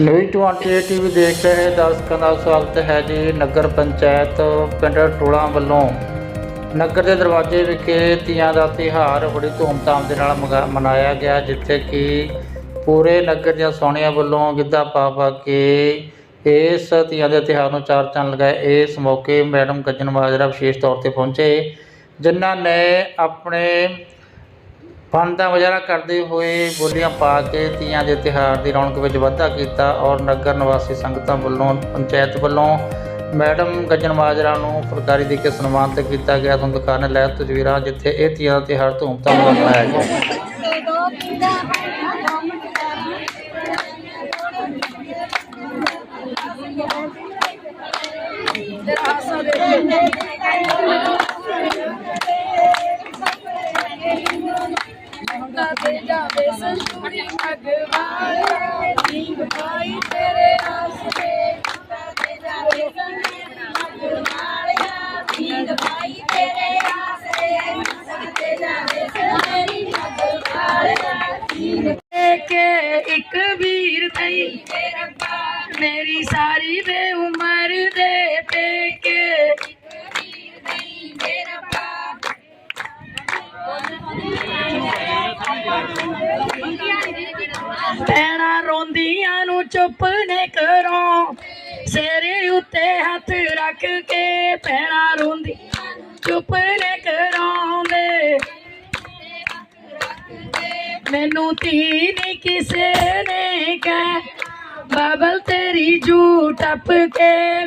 News 28 TV ਦੇਖ ਰਹੇ ਦਰਸ਼ਕਾਂ ਦਾ ਸਵਾਗਤ ਹੈ ਜੀ ਨਗਰ ਪੰਚਾਇਤ ਪਿੰਡ ਟੋਲਾ ਵੱਲੋਂ। ਨਗਰ ਦੇ ਦਰਵਾਜ਼ੇ ਵਿਖੇ ਤੀਆਂ ਦਾ ਤਿਉਹਾਰ ਬੜੀ ਧੂਮਧਾਮ ਦੇ ਨਾਲ ਮਗਾ- ਮਨਾਇਆ ਗਿਆ, ਜਿੱਥੇ ਕਿ ਪੂਰੇ ਨਗਰ ਦੀਆਂ ਸੋਹਣੀਆਂ ਵੱਲੋਂ ਗਿੱਧਾ ਪਾ ਪਾ ਕੇ ਇਸ ਤੀਆਂ ਦੇ ਤਿਉਹਾਰ ਨੂੰ ਚਾਰ ਚੰਨ ਲਗਾਏ। ਇਸ ਮੌਕੇ ਮੈਡਮ ਗੱਜਣ ਮਾਜਰਾ ਵਿਸ਼ੇਸ਼ ਤੌਰ ਤੇ ਪਹੁੰਚੇ, ਜਿਨ੍ਹਾਂ ਨੇ ਆਪਣੇ ਫਨ ਦਾ ਮੁਜ਼ਾਹਰਾ ਕਰਦੇ ਹੋਏ ਬੋਲੀਆਂ ਪਾ ਕੇ ਤੀਆਂ ਦੇ ਤਿਉਹਾਰ ਦੀ ਰੌਣਕ ਵਿੱਚ ਵਾਧਾ ਕੀਤਾ ਔਰ ਨਗਰ ਨਿਵਾਸੀ ਸੰਗਤਾਂ ਵੱਲੋਂ, ਪੰਚਾਇਤ ਵੱਲੋਂ ਮੈਡਮ ਗੱਜਣ ਮਾਜਰਾ ਨੂੰ ਫੁਲਕਾਰੀ ਦੇ ਕੇ ਸਨਮਾਨਿਤ ਕੀਤਾ ਗਿਆ। ਤੁਹਾਨੂੰ ਦਿਖਾਣੇ ਲੈ ਤਸਵੀਰਾਂ ਜਿੱਥੇ ਇਹ ਤੀਆਂ ਦਾ ਤਿਉਹਾਰ ਧੂਮਧਾਮ ਨਾਲ ਮਨਾਇਆ ਗਿਆ। ਭੈਣਾਂ ਰੋਂਦੀਆਂ ਨੂੰ ਚੁੱਪ ਨੇ ਕਰੋ ਸਿਰ ਉੱਤੇ ਹੱਥ ਰੱਖ ਕੇ ਭੈਣਾਂ ਰੋਂਦੀ ਚੁੱਪ ਨੇ ਕਰਾਉਂਦੇ ਮੈਨੂੰ ਧੀ ਨਹੀਂ ਕਿਸੇ ਨੇ ਕਹਿ, ਬਾਬਲ ਤੇਰੀ ਜੂ ਟੱਪ ਕੇ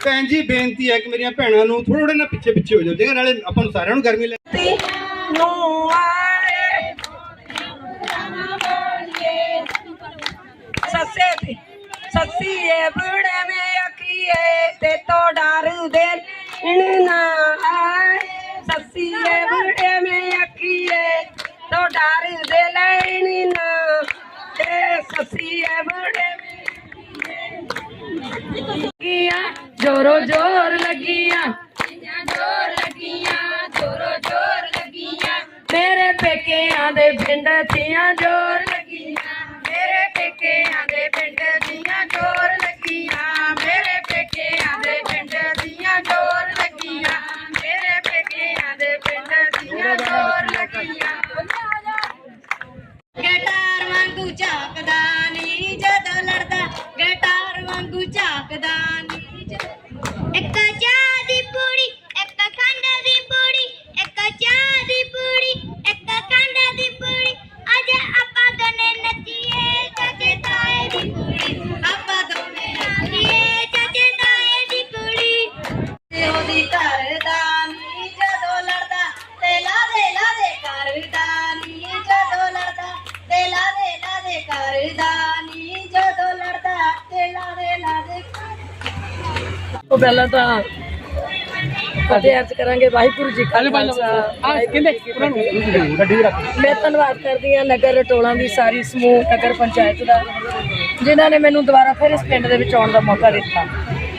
ਭੈਣ ਜੀ ਬੇਨਤੀ ਹੈ ਕਿ ਮੇਰੀਆਂ ਭੈਣਾਂ ਨੂੰ ਥੋੜੇ ਨਾ ਪਿੱਛੇ ਪਿੱਛੇ ਹੋ ਜਾਓ, ਜਿਹਦੇ ਨਾਲੇ ਆਪਾਂ ਨੂੰ ਸਾਰਿਆਂ ਨੂੰ ਗਰਮੀ ਲੱਗੇ ਨੂੰ ਆਏ ਸੱਸੇ ਤੇ ਸੱਸੀਏ ਬੁੜੇ ਮੇ ਅਖੀਏ ਤੇ ਤੋ ਡਰਦੇ ਇਨ ਨਾ। ਜੋਰੋ ਜੋਰ ਲੱਗੀਆਂ। ਜੋਰ ਲੱਗੀਆਂ ਜੋਰੋ ਜੋਰ ਲੱਗੀਆਂ। ਮੇਰੇ ਪੇਕਿਆਂ ਦੇ ਪਿੰਡ ਦੀਆਂ ਜੋਰ। ਪਹਿਲਾਂ ਤਾਂ ਫਤਿਹ ਅਰਜ਼ ਕਰਾਂਗੇ ਵਾਹਿਗੁਰੂ ਜੀ ਕਾ ਖਾਲਸਾ। ਕਿੰਨੇ ਗੱਡੀ ਰੱਖ। ਮੈਂ ਧੰਨਵਾਦ ਕਰਦੀ ਹਾਂ ਨਗਰ ਰਟੋਲਾਂ ਦੀ ਸਾਰੀ ਸਮੂਹ ਨਗਰ ਪੰਚਾਇਤ ਦਾ ਜਿਨ੍ਹਾਂ ਨੇ ਮੈਨੂੰ ਦੁਬਾਰਾ ਫਿਰ ਇਸ ਪਿੰਡ ਦੇ ਵਿੱਚ ਆਉਣ ਦਾ ਮੌਕਾ ਦਿੱਤਾ।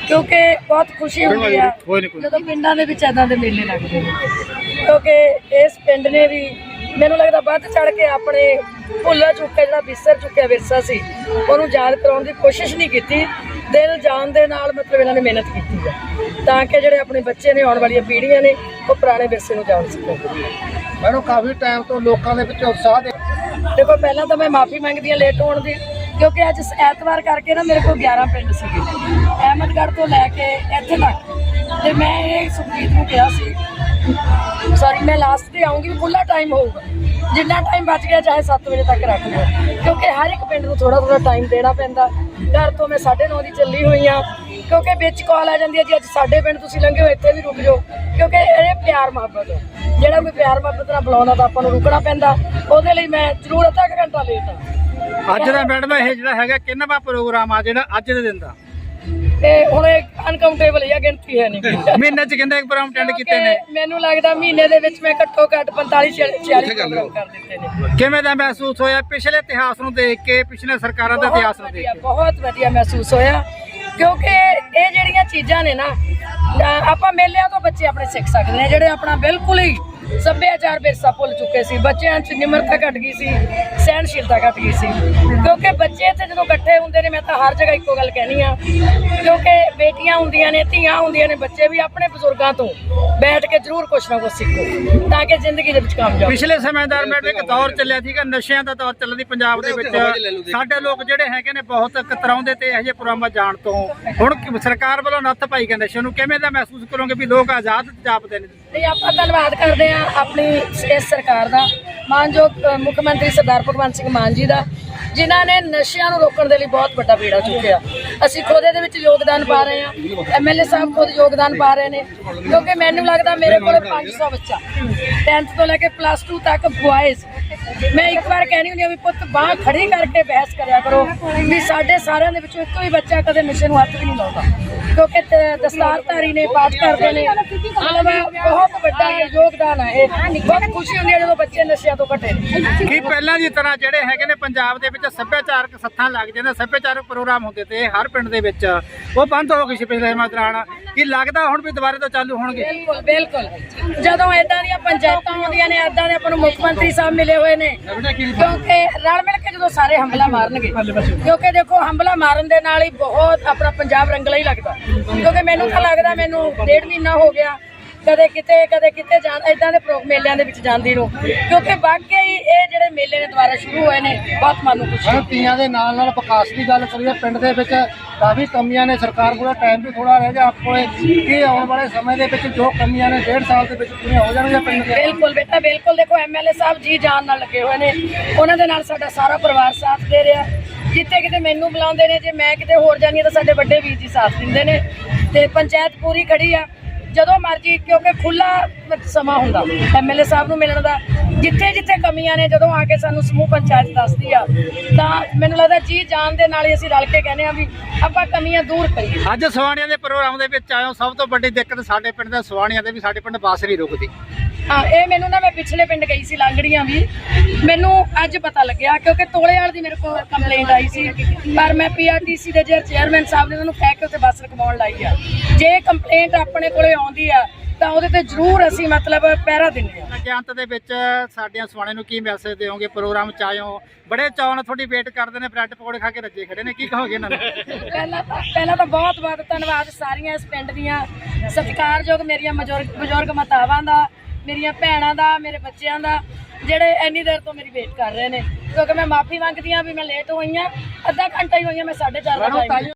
ਕਿਉਂਕਿ ਬਹੁਤ ਖੁਸ਼ੀ ਹੁੰਦੀ ਆ ਜਦੋਂ ਪਿੰਡਾਂ ਦੇ ਵਿੱਚ ਏਦਾਂ ਦੇ ਮੇਲੇ ਲੱਗਦੇ ਨੇ। ਕਿਉਂਕਿ ਇਸ ਪਿੰਡ ਨੇ ਵੀ ਮੈਨੂੰ ਲੱਗਦਾ ਵੱਧ ਚੜ ਕੇ ਆਪਣੇ ਭੁੱਲ ਚੁੱਕਿਆ ਜਿਹੜਾ ਵਿਸਰ ਚੁੱਕਿਆ ਵਿਰਸਾ ਸੀ ਉਹਨੂੰ ਯਾਦ ਕਰਾਉਣ ਦੀ ਕੋਸ਼ਿਸ਼ ਨਹੀਂ ਕੀਤੀ। ਦਿਲ ਜਾਨ ਦੇ ਨਾਲ ਮਤਲਬ ਇਹਨਾਂ ਨੇ ਮਿਹਨਤ ਕੀਤੀ ਹੈ ਤਾਂ ਕਿ ਜਿਹੜੇ ਆਪਣੇ ਬੱਚੇ ਨੇ ਆਉਣ ਵਾਲੀਆਂ ਪੀੜ੍ਹੀਆਂ ਨੇ ਉਹ ਪੁਰਾਣੇ ਵਿਰਸੇ ਨੂੰ ਜਾਣ ਸਕਣ। ਮੈਨੂੰ ਕਾਫੀ ਟਾਈਮ ਤੋਂ ਲੋਕਾਂ ਦੇ ਵਿੱਚ ਉਤਸ਼ਾਹ ਦੇ ਦੇਖੋ ਪਹਿਲਾਂ ਤਾਂ ਮੈਂ ਮਾਫੀ ਮੰਗਦੀ ਹਾਂ ਲੇਟ ਹੋਣ ਦੀ ਕਿਉਂਕਿ ਅੱਜ ਐਤਵਾਰ ਕਰਕੇ ਨਾ ਮੇਰੇ ਕੋਲ 11 ਪਿੰਡ ਸੀਗੇ। ਅਹਿਮਦਗੜ੍ਹ ਤੋਂ ਲੈ ਕੇ ਇੱਥੇ ਤੱਕ। ਤੇ ਮੈਂ ਇਹ ਸੁਖਜੀਤ ਨੂੰ ਕਿਹਾ ਸੀ ਸੌਰੀ ਮੈਂ ਲਾਸਟ ਤੇ ਆਉਂਗੀ ਖੁੱਲਾ ਟਾਈਮ ਹੋਊਗਾ। ਜਿੰਨਾ ਟਾਈਮ ਬਚ ਗਿਆ, ਚਾਹੇ 7 ਵਜੇ ਤੱਕ ਰੱਖ ਲਿਓ। ਕਿਉਂਕਿ ਹਰ ਇੱਕ ਪਿੰਡ ਨੂੰ ਥੋੜਾ ਥੋੜਾ ਟਾਈਮ ਦੇਣਾ ਪੈਂਦਾ। ਘਰ ਤੋਂ ਮੈਂ 9:30 ਦੀ ਚੱਲੀ ਹੋਈ ਆ ਕਿਉਂਕਿ ਵਿੱਚ ਕਾਲ ਆ ਜਾਂਦੀ ਹੈ ਜੀ, ਅੱਜ ਸਾਡੇ ਪਿੰਡ ਤੁਸੀਂ ਲੰਘੇ ਹੋ, ਇੱਥੇ ਵੀ ਰੁਕ ਜਾਓ। ਕਿਉਂਕਿ ਇਹ ਪਿਆਰ ਮੁਹੱਬਤ ਹੈ। ਜਿਹੜਾ ਕੋਈ ਪਿਆਰ ਮੁਹੱਬਤ ਨਾਲ ਬੁਲਾਉਂਦਾ ਤਾਂ ਆਪਾਂ ਨੂੰ ਰੁਕਣਾ ਪੈਂਦਾ। ਉਹਦੇ ਲਈ ਮੈਂ ਜ਼ਰੂਰ ਅੱਧਾ ਕੁ ਘੰਟਾ ਲੇਟ ਆ ਅੱਜ ਦਾ ਮੈਡਮ ਇਹ ਜਿਹੜਾ ਹੈਗਾ ਕਿੰਨਵਾ ਪ੍ਰੋਗਰਾਮ ਆ ਜਿਹੜਾ ਅੱਜ ਦੇ ਦਿਨ ਦਾ? ਤੇ ਹੁਣ ਅਨਕਾਊਂਟੇਬਲ ਹੈ ਗਿਣਤੀ ਹੈ ਨਹੀਂ। ਮਹੀਨੇ ਚ ਕਿੰਨੇ ਪ੍ਰੋਗਰਾਮ ਅਟੈਂਡ ਕੀਤੇ ਨੇ। ਕਿਉਂਕਿ ਮੈਨੂੰ ਲੱਗਦਾ ਮਹੀਨੇ ਦੇ ਵਿੱਚ ਮੈਂ ਘੱਟੋ ਘੱਟ 45 46 ਪ੍ਰੋਗਰਾਮ ਕਰ ਦਿੱਤੇ ਨੇ। ਕਿਵੇਂ ਦਾ ਮਹਿਸੂਸ ਹੋਇਆ? ਪਿਛਲੇ ਇਤਿਹਾਸ ਨੂੰ ਦੇਖ ਕੇ ਪਿਛਲੇ ਸਰਕਾਰਾਂ ਦਾ ਇਤਿਹਾਸ ਨੂੰ ਦੇਖ ਵਧੀਆ, ਕੇ। ਬਹੁਤ ਵਧੀਆ ਮਹਿਸੂਸ ਹੋਇਆ ਕਿਉਂਕਿ ਇਹ ਜਿਹੜੀਆਂ ਚੀਜ਼ਾਂ ਨੇ ਨਾ ਅਹ ਆਪਾਂ ਮੇਲਿਆਂ ਤੋਂ ਬੱਚੇ ਆਪਣੇ ਸਿੱਖ ਸਕਦੇ ਨੇ ਜਿਹੜੇ ਆਪਣਾ ਬਿਲਕੁਲ ਹੀ ਸੱਭਿਆਚਾਰ ਵਿਰਸਾ ਭੁੱਲ ਚੁੱਕੇ ਸੀ। ਬੱਚਿਆਂ 'ਚ ਨਿਮਰਤਾ ਘਟ ਗਈ ਸੀ ਸਹਿਣਸ਼ੀਲਤਾ ਘਟ ਗਈ ਸੀ ਕਿਉਂਕਿ ਬੱਚੇ ਇੱਥੇ ਜਦੋਂ ਇਕੱਠੇ ਹੁੰਦੇ ਨੇ ਮੈਂ ਤਾਂ ਹਰ ਜਗ੍ਹਾ ਇੱਕੋ ਗੱਲ ਕਹਿਣੀ ਆ। ਕਿਉਂਕਿ ਬੇਟੀਆਂ ਹੁੰਦੀਆਂ ਨੇ ਧੀਆਂ ਹੁੰਦੀਆਂ ਨੇ ਬੱਚੇ ਵੀ ਆਪਣੇ ਬਜ਼ੁਰਗਾਂ ਤੋਂ ਬੈਠ ਕੇ ਜ਼ਰੂਰ ਕੁਛ ਨਾ ਕੁਛ ਸਿੱਖੋ ਤਾਂ ਕਿ ਜ਼ਿੰਦਗੀ ਦੇ ਵਿੱਚ ਕਾਮਯਾਬ ਪਿਛਲੇ ਸਮੇਂ ਦਰਮਿਆਨ ਇੱਕ ਦੌਰ ਚੱਲਿਆ ਸੀਗਾ ਨਸ਼ਿਆਂ ਦਾ ਦੌਰ ਚੱਲਦਾ ਪੰਜਾਬ ਦੇ ਵਿੱਚ। ਸਾਡੇ ਲੋਕ ਜਿਹੜੇ ਹੈਗੇ ਨੇ ਬਹੁਤ ਕਤਰਾਉਂਦੇ ਤੇ ਇਹੋ ਜਿਹੇ ਪ੍ਰੋਗਰਾਮਾਂ ਜਾਣ ਤੋਂ। ਹੁਣ ਸਰਕਾਰ ਵੱਲੋਂ ਨੱਥ ਪਾਈ ਗਏ ਨਸ਼ੇ ਨੂੰ ਕਿਵੇਂ ਦਾ ਮਹਿਸੂਸ ਕਰੋਗੇ ਵੀ ਲੋਕ ਆਜ਼ਾਦ ਜਾਪਦੇ ਨੇ? ਤੇ ਆਪਾਂ ਧੰਨਵਾਦ ਕਰਦੇ ਹਾਂ ਆਪਣੀ ਇਸ ਸਰਕਾਰ ਦਾ। ਮਾਨਯੋਗ ਮੁੱਖ ਮੰਤਰੀ ਸਰਦਾਰ ਭਗਵੰਤ ਸਿੰਘ ਮਾਨ ਜੀ ਦਾ ਜਿਨ੍ਹਾਂ ਨੇ ਨਸ਼ਿਆਂ ਨੂੰ ਰੋਕਣ ਦੇ ਲਈ ਬਹੁਤ ਵੱਡਾ ਬੀੜਾ ਚੁੱਕਿਆ। ਅਸੀਂ ਖੁਦ ਇਹਦੇ ਵਿੱਚ ਯੋਗਦਾਨ ਪਾ ਰਹੇ ਹਾਂ। ਐਮਐਲਏ ਸਾਹਿਬ ਖੁਦ ਯੋਗਦਾਨ ਪਾ ਰਹੇ ਨੇ। ਕਿਉਂਕਿ ਮੈਨੂੰ ਲੱਗਦਾ ਮੇਰੇ ਕੋਲੇ 500 ਬੱਚਾ। 10th ਤੋਂ ਲੈ ਕੇ ਪਲੱਸ 2 ਤੱਕ ਬੁਆਇਜ਼ ਮੈਂ ਇੱਕ ਵਾਰ ਕਹਿਣੀ ਹੁੰਦੀ ਆ ਵੀ ਪੁੱਤ ਬਾਹ ਖੜੀ ਕਰਕੇ ਬਹਿਸ ਕਰਿਆ ਕਰੋ ਵੀ ਸਾਡੇ ਸਾਰਿਆਂ ਦੇ ਵਿੱਚੋਂ ਇੱਕ ਵੀ ਬੱਚਾ ਕਦੇ ਨਸ਼ੇ ਨੂੰ ਹੱਥ ਵੀ ਨਹੀਂ ਲਾਉਂਦਾ। ਕਿਉਂਕਿ ਦਸਤਾਰਧਾਰੀ ਨੇ, ਪਾਠ ਕਰਦੇ ਨੇ। ਬਹੁਤ ਵੱਡਾ ਯੋਗਦਾਨ ਹੈ ਇਹ। ਬਹੁਤ ਖੁਸ਼ੀ ਹੁੰਦੀ ਹੈ ਜਦੋਂ ਬੱਚੇ ਨਸ਼ਿਆਂ ਤੋਂ ਘਟੇ। ਕੀ ਪਹਿਲਾਂ ਦੀ ਤਰ੍ਹਾਂ ਜਿਹੜੇ ਹੈਗੇ ਨੇ ਪੰਜਾਬ ਦੇ ਵਿੱਚ ਸੱਭਿਆਚਾਰਕ ਸੱਥਾਂ ਲੱਗ ਜਾਂਦੇ ਸੱਭਿਆਚਾਰਕ ਪ੍ਰੋਗਰਾਮ ਹੁੰਦੇ ਤੇ ਹਰ ਪਿੰਡ ਦੇ ਵਿੱਚ। ਉਹ ਬੰਦ ਹੋ ਗਏ ਸੀ ਪਿਛਲੇ ਸਮੇਂ ਦੌਰਾਨ। ਕੀ ਲੱਗਦਾ ਹੁਣ ਵੀ ਦੁਬਾਰੇ ਤੋਂ ਚਾਲੂ ਹੋਣਗੇ? ਬਿਲਕੁਲ ਬਿਲਕੁਲ। ਜਦੋਂ ਇਦਾਂ ਦੀਆਂ ਪੰਚਾਇਤਾਂ ਆਉਂਦੀਆਂ ਨੇ ਇਦਾਂ ਦੇ ਆਪਾਂ ਨੂੰ ਮੁੱਖ ਮੰਤਰੀ ਸਾਹਿਬ ਮਿਲੇ ਹੋਏ ਨੇ ਕਿਉਂਕਿ ਰਲ ਮਿਲ ਕੇ ਜਦੋਂ ਸਾਰੇ ਹਮਲਾ ਮਾਰਨਗੇ ਕਿਉਂਕਿ ਦੇਖੋ ਹਮਲਾ ਮਾਰਨ ਦੇ ਨਾਲ ਹੀ ਬਹੁਤ ਆਪਣਾ ਪੰਜਾਬ ਰੰਗਲਾ ਹੀ ਲੱਗਦਾ। ਕਿਉਂਕਿ ਮੈਨੂੰ ਤਾਂ ਲੱਗਦਾ ਮੈਨੂੰ ਡੇਢ ਮਹੀਨਾ ਹੋ ਗਿਆ। ਕਦੇ ਕਿਤੇ ਕਦੇ ਕਿਤੇ ਜਾਂ ਇਦਾਂ ਦੇ ਪ੍ਰੋ ਮੇਲਿਆਂ ਦੇ ਵਿੱਚ ਜਾਂਦੀ ਨੂੰ ਕਿਉਂਕਿ ਵਾਕਿਆ ਹੀ ਇਹ ਜਿਹੜੇ ਮੇਲੇ ਨੇ ਦੁਬਾਰਾ ਸ਼ੁਰੂ ਹੋਏ ਨੇ ਬਹੁਤ ਮਨ ਨੂੰ ਖੁਸ਼ੀ ਹੈ। ਤੀਆਂ ਦੇ ਨਾਲ ਨਾਲ ਵਿਕਾਸ ਦੀ ਗੱਲ ਕਰੀਏ ਪਿੰਡ ਦੇ ਵਿੱਚ ਕਾਫੀ ਕਮੀਆਂ ਨੇ ਸਰਕਾਰ ਕੋਲ ਟਾਈਮ ਵੀ ਥੋੜਾ ਰਹਿ ਗਿਆ ਆਪ ਕੋਲੇ। ਕੀ ਆਉਣ ਵਾਲੇ ਸਮੇਂ ਦੇ ਵਿੱਚ ਜੋ ਕਮੀਆਂ ਨੇ ਡੇਢ ਸਾਲ ਦੇ ਵਿੱਚ ਪੂਰੀਆਂ ਹੋ ਜਾਣਗੀਆਂ ਪਿੰਡ ਦੇ। ਬਿਲਕੁਲ ਬੇਟਾ ਬਿਲਕੁਲ ਦੇਖੋ ਐਮਐਲਏ ਸਾਹਿਬ ਜੀ ਜਾਨ ਨਾਲ ਲੱਗੇ ਹੋਏ ਨੇ। ਉਹਨਾਂ ਦੇ ਨਾਲ ਸਾਡਾ ਸਾਰਾ ਪਰਿਵਾਰ ਸਾਥ ਦੇ ਰਿਹਾ। ਜਿੱਥੇ ਕਿਤੇ ਮੈਨੂੰ ਬੁਲਾਉਂਦੇ ਨੇ ਜੇ ਮੈਂ ਕਿਤੇ ਹੋਰ ਜਾਂਦੀ ਹਾਂ ਤਾਂ ਸਾਡੇ ਵੱਡੇ ਵੀਰ ਜੀ ਸਾਥ ਦਿੰਦੇ ਨੇ। ਤੇ ਪੰਚਾਇਤ ਪੂਰੀ ਖੜੀ ਆ। ਜਦੋਂ ਮਰਜ਼ੀ, ਕਿਉਂਕਿ ਖੁੱਲਾ ਸਮਾਂ ਹੁੰਦਾ। ਐਮਐਲਏ ਸਾਹਿਬ ਨੂੰ ਮਿਲਣ ਦਾ, ਜਿੱਥੇ ਜਿੱਥੇ ਕਮੀਆਂ ਨੇ, ਜਦੋਂ ਆ ਕੇ ਸਾਨੂੰ ਸਮੂਹ ਪੰਚਾਇਤ ਦੱਸਦੀ ਆ, ਤਾਂ ਮੈਨੂੰ ਲੱਗਦਾ ਜੀ ਜਾਨ ਦੇ ਨਾਲ ਹੀ ਅਸੀਂ ਰਲ ਕੇ ਕਹਿੰਦੇ ਆ ਵੀ ਆਪਾਂ ਕਮੀਆਂ ਦੂਰ ਕਰੀਏ। ਅੱਜ ਸਵਾਣੀਆਂ ਦੇ ਪ੍ਰੋਗਰਾਮ ਦੇ ਵਿੱਚ ਆਇਓ, ਸਭ ਤੋਂ ਵੱਡੀ ਦਿੱਕਤ ਸਾਡੇ ਪਿੰਡ ਦੇ ਸਵਾਣੀਆਂ ਦੇ ਵੀ ਸਾਡੇ ਪਿੰਡ ਬੱਸ ਨਹੀਂ ਰੁਕਦੀ। ਹਾਂ ਇਹ ਮੈਨੂੰ ਨਾ ਮੈਂ ਪਿਛਲੇ ਪਿੰਡ ਗਈ ਸੀ ਲਾਂਗੜੀਆਂ ਵੀ। ਮੈਨੂੰ ਅੱਜ ਪਤਾ ਲੱਗਿਆ ਕਿਉਂਕਿ ਤੋਲੇਵਾਲ ਦੀ ਮੇਰੇ ਕੋਲ ਕੰਪਲੇਂਟ ਆਈ ਸੀ। ਪਰ ਮੈਂ ਪੀਆਰਟੀਸੀ ਦੇ ਜਿਹੜੇ ਚੇਅਰਮੈਨ ਸਾਹਿਬ ਨੇ ਉਹਨਾਂ ਕਹਿ ਕੇ ਉੱਥੇ ਬੱਸ ਲਾਈ ਆ। ਜੇ ਕੰਪਲੇਂਟ ਆਪਣੇ ਕੋਲੇ ਆਉਂਦੀ ਆ ਤਾਂ ਉਹਦੇ ਤੇ ਜ਼ਰੂਰ ਅਸੀਂ ਮਤਲਬ ਪਹਿਰਾ ਦਿੰਦੇ ਆ। ਕਿ ਅੰਤ ਦੇ ਵਿੱਚ ਸਾਡੀਆਂ ਸਵਾਣੀਆਂ ਨੂੰ ਕੀ ਮੈਸੇਜ ਦਿਓਗੇ? ਪ੍ਰੋਗਰਾਮ ਚ ਆਇਓ ਬੜੇ ਚਾਅ ਨਾਲ ਤੁਹਾਡੀ ਵੇਟ ਕਰਦੇ ਨੇ ਬ੍ਰੈਡ ਪਕੌੜੇ ਖਾ ਕੇ ਰੱਜੇ ਖੜੇ ਨੇ। ਕੀ ਕਹੋਗੇ ਇਹਨਾਂ ਨੂੰ? ਪਹਿਲਾਂ ਤਾਂ ਪਹਿਲਾਂ ਤਾਂ ਬਹੁਤ ਬਹੁਤ ਧੰਨਵਾਦ ਸਾਰੀਆਂ ਇਸ ਪਿੰਡ ਦੀਆਂ। ਸਤਿਕਾਰਯੋਗ ਮੇਰੀਆਂ ਬਜ਼ੁਰਗ ਮਾਤਾਵਾਂ ਦਾ। ਮੇਰੀਆਂ ਭੈਣਾਂ ਦਾ, ਮੇਰੇ ਬੱਚਿਆਂ ਦਾ, ਜਿਹੜੇ ਇੰਨੀ ਦੇਰ ਤੋਂ ਮੇਰੀ ਵੇਟ ਕਰ ਰਹੇ ਨੇ ਕਿਉਂਕਿ ਮੈਂ ਮਾਫੀ ਮੰਗਦੀ ਹਾਂ ਵੀ ਮੈਂ ਲੇਟ ਹੋਈ ਹਾਂ, ਅੱਧਾ ਘੰਟਾ ਹੀ ਹੋਈ ਹਾਂ, ਮੈਂ 4:30 ਵਜੇ ਆਈ ਹਾਂ।